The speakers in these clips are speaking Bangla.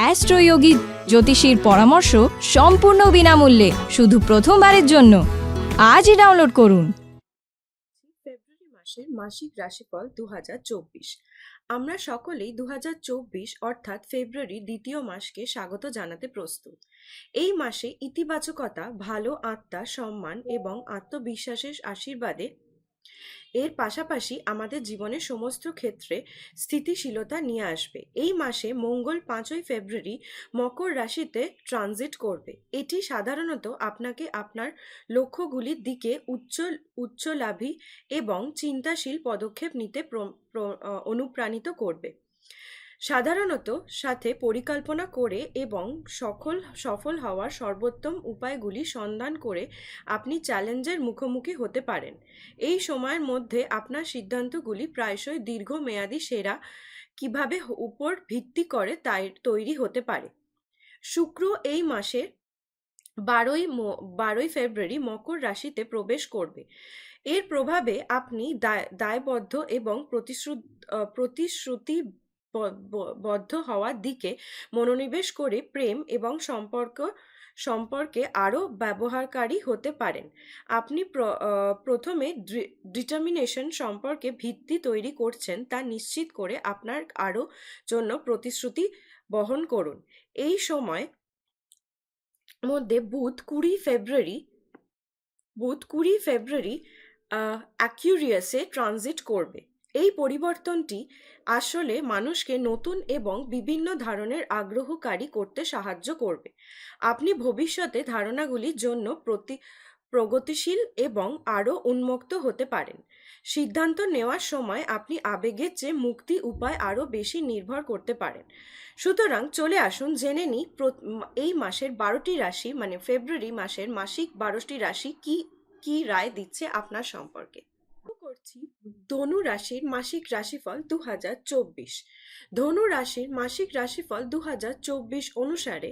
অ্যাস্ট্রোয়োগী জ্যোতিষীর পরামর্শ সম্পূর্ণ বিনামূল্যে, শুধু প্রথমবারের জন্য। আজই ডাউনলোড করুন। ফেব্রুয়ারি মাসের মাসিক রাশিফল দু হাজার চব্বিশ। আমরা সকলেই দু হাজার চব্বিশ, অর্থাৎ ফেব্রুয়ারি দ্বিতীয় মাসকে স্বাগত জানাতে প্রস্তুত। এই মাসে ইতিবাচকতা, ভালো আত্মা, সম্মান এবং আত্মবিশ্বাসের আশীর্বাদে এর পাশাপাশি আমাদের জীবনের সমস্ত ক্ষেত্রে স্থিতিশীলতা নিয়ে আসবে। এই মাসে মঙ্গল পাঁচই ফেব্রুয়ারি মকর রাশিতে ট্রানজিট করবে। এটি সাধারণত আপনাকে আপনার লক্ষ্যগুলির দিকে উচ্চ, উচ্চলাভী এবং চিন্তাশীল পদক্ষেপ নিতে অনুপ্রাণিত করবে। সাধারণত সাথে পরিকল্পনা করে এবং সফল সফল হওয়ার সর্বোত্তম উপায়গুলি সন্ধান করে আপনি চ্যালেঞ্জের মুখোমুখি হতে পারেন। এই সময়ের মধ্যে আপনার সিদ্ধান্তগুলি প্রায়শই দীর্ঘমেয়াদী সেরা কীভাবে উপর ভিত্তি করে তাই তৈরি হতে পারে। শুক্র এই মাসের বারোই বারোই ফেব্রুয়ারি মকর রাশিতে প্রবেশ করবে। এর প্রভাবে আপনি দায়- দায়বদ্ধ এবং প্রতিশ্রুত, প্রতিশ্রুতি বদ্ধ হওয়ার দিকে মনোনিবেশ করে প্রেম এবং সম্পর্ক, সম্পর্কে আরও ব্যবহারকারী হতে পারেন। আপনি প্রথমে ডিটারমিনেশন সম্পর্কে ভিত্তি তৈরি করছেন তা নিশ্চিত করে আপনার আরও জন্য প্রতিশ্রুতি বহন করুন। এই সময় মধ্যে বুধ কুড়ি ফেব্রুয়ারি, বুধ কুড়ি ফেব্রুয়ারি অ্যাকিউরিয়াসে ট্রানজিট করবে। এই পরিবর্তনটি আসলে মানুষকে নতুন এবং বিভিন্ন ধরনের আগ্রহকারী করতে সাহায্য করবে। আপনি ভবিষ্যতে ধারণাগুলির জন্য প্রতি, প্রগতিশীল এবং আরও উন্মুক্ত হতে পারেন। সিদ্ধান্ত নেওয়ার সময় আপনি আবেগের চেয়ে মুক্তি উপায় আরও বেশি নির্ভর করতে পারেন। সুতরাং চলে আসুন জেনে নিই এই মাসের বারোটি রাশি মানে ফেব্রুয়ারি মাসের মাসিক বারোটি রাশি কি কি রায় দিচ্ছে আপনার সম্পর্কে। করছি ধনু রাশির মাসিক রাশিফল দু হাজার চব্বিশ। ধনু রাশির মাসিক রাশিফল দু হাজার চব্বিশ অনুসারে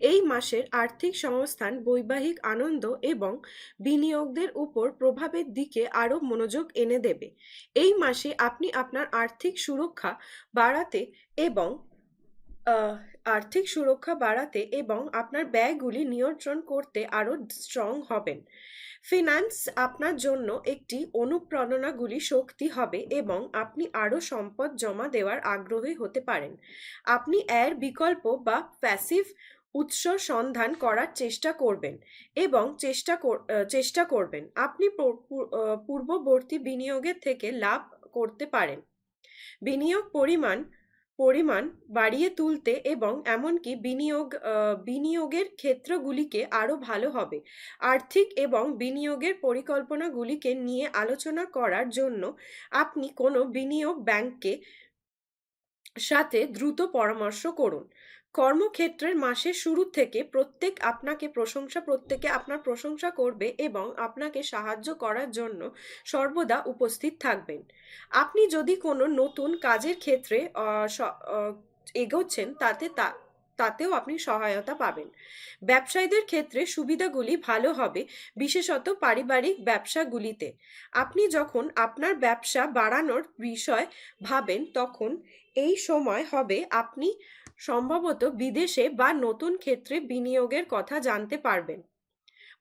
এই মাসের আর্থিক সংস্থান, বৈবাহিক আনন্দ এবং বিনিয়োগদের উপর প্রভাবের দিকে আরও মনোযোগ এনে দেবে। এই মাসে আপনি আপনার আর্থিক সুরক্ষা বাড়াতে এবং আর্থিক সুরক্ষা বাড়াতে এবং আপনার ব্যয়গুলি নিয়ন্ত্রণ করতে আরও স্ট্রং হবেন। ফিনান্স আপনার জন্য একটি অনুপ্রেরণাগুলি শক্তি হবে এবং আপনি আরও সম্পদ জমা দেওয়ার আগ্রহী হতে পারেন। আপনি এর বিকল্প বা প্যাসিভ উৎস সন্ধান করার চেষ্টা করবেন এবং চেষ্টা চেষ্টা করবেন। আপনি পূর্ববর্তী বিনিয়োগের থেকে লাভ করতে পারেন। বিনিয়োগ পরিমাণ পরিমাণ বাড়িয়ে তুলতে এবং এমনকি বিনিয়োগ বিনিয়োগের ক্ষেত্রগুলিকে আরও ভালো হবে। আর্থিক এবং বিনিয়োগের পরিকল্পনাগুলিকে নিয়ে আলোচনা করার জন্য আপনি কোনো বিনিয়োগ ব্যাংককে সাথে দ্রুত পরামর্শ করুন। কর্মক্ষেত্রের মাসের শুরু থেকে প্রত্যেক আপনাকে প্রশংসা, প্রত্যেকে আপনার প্রশংসা করবে এবং আপনাকে সাহায্য করার জন্য সর্বদা উপস্থিত থাকবেন। আপনি যদি কোনো নতুন কাজের ক্ষেত্রে এগোচ্ছেন, তাতে তা, তাতেও আপনি সহায়তা পাবেন। ব্যবসায়ীদের ক্ষেত্রে সুবিধাগুলি ভালো হবে, বিশেষত পারিবারিক ব্যবসাগুলিতে। আপনি যখন আপনার ব্যবসা বাড়ানোর বিষয় ভাবেন, তখন এই সময় হবে আপনি সম্ভবত বিদেশে বা নতুন ক্ষেত্রে বিনিয়োগের কথা জানতে পারবেন।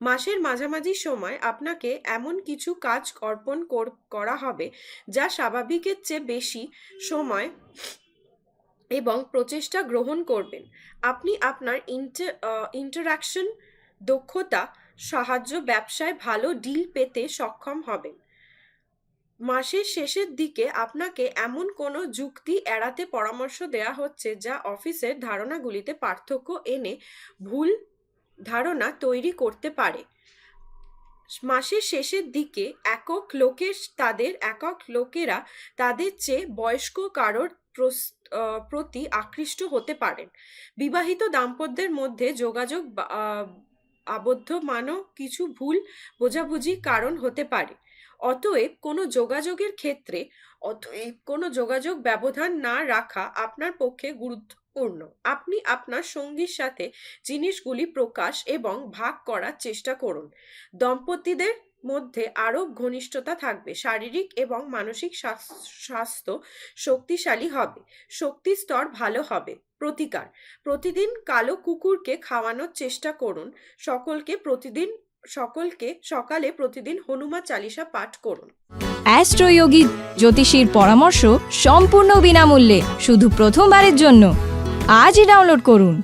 মাসের মাঝামাঝি সময় আপনাকে এমন কিছু কাজ অর্পণ কর- হবে যা স্বাভাবিকের চেয়ে বেশি সময় এবং প্রচেষ্টা গ্রহণ করবেন। আপনি আপনার ইন্টার ইন্টারাকশন দক্ষতা, সাহায্য, ব্যবসায় ভালো ডিল পেতে সক্ষম হবেন। মাসের শেষের দিকে আপনাকে এমন কোনো যুক্তি এড়াতে পরামর্শ দেওয়া হচ্ছে যা অফিসের ধারণাগুলিতে পার্থক্য এনে ভুল ধারণা তৈরি করতে পারে। মাসের শেষের দিকে একক লোকের, তাদের একক লোকেরা তাদের চেয়ে বয়স্ক কারোর প্রতি আকৃষ্ট হতে পারেন। বিবাহিত দাম্পত্যের মধ্যে যোগাযোগ আবদ্ধ মানও কিছু ভুল বোঝাবুঝি কারণ হতে পারে। অতএব কোনো যোগাযোগের ক্ষেত্রে, অতএব কোনো যোগাযোগ ব্যবধান না রাখা আপনার পক্ষে গুরুত্বপূর্ণ। আপনি আপনার সঙ্গীর সাথে জিনিসগুলি প্রকাশ এবং ভাগ করার চেষ্টা করুন। দম্পতিদের মধ্যে আরও ঘনিষ্ঠতা থাকবে। শারীরিক এবং মানসিক স্বাস্থ্য শক্তিশালী হবে। শক্তি স্তর ভালো হবে। প্রতিকার। প্রতিদিন কালো কুকুরকে খাওয়ানোর চেষ্টা করুন। সকলকে প্রতিদিন, সকলকে সকালে প্রতিদিন হনুমান চালিসা পাঠ করুন। অ্যাস্ট্রোয়োগী জ্যোতিষীর পরামর্শ সম্পূর্ণ বিনামূল্যে, শুধু প্রথমবারের জন্য। আজই ডাউনলোড করুন।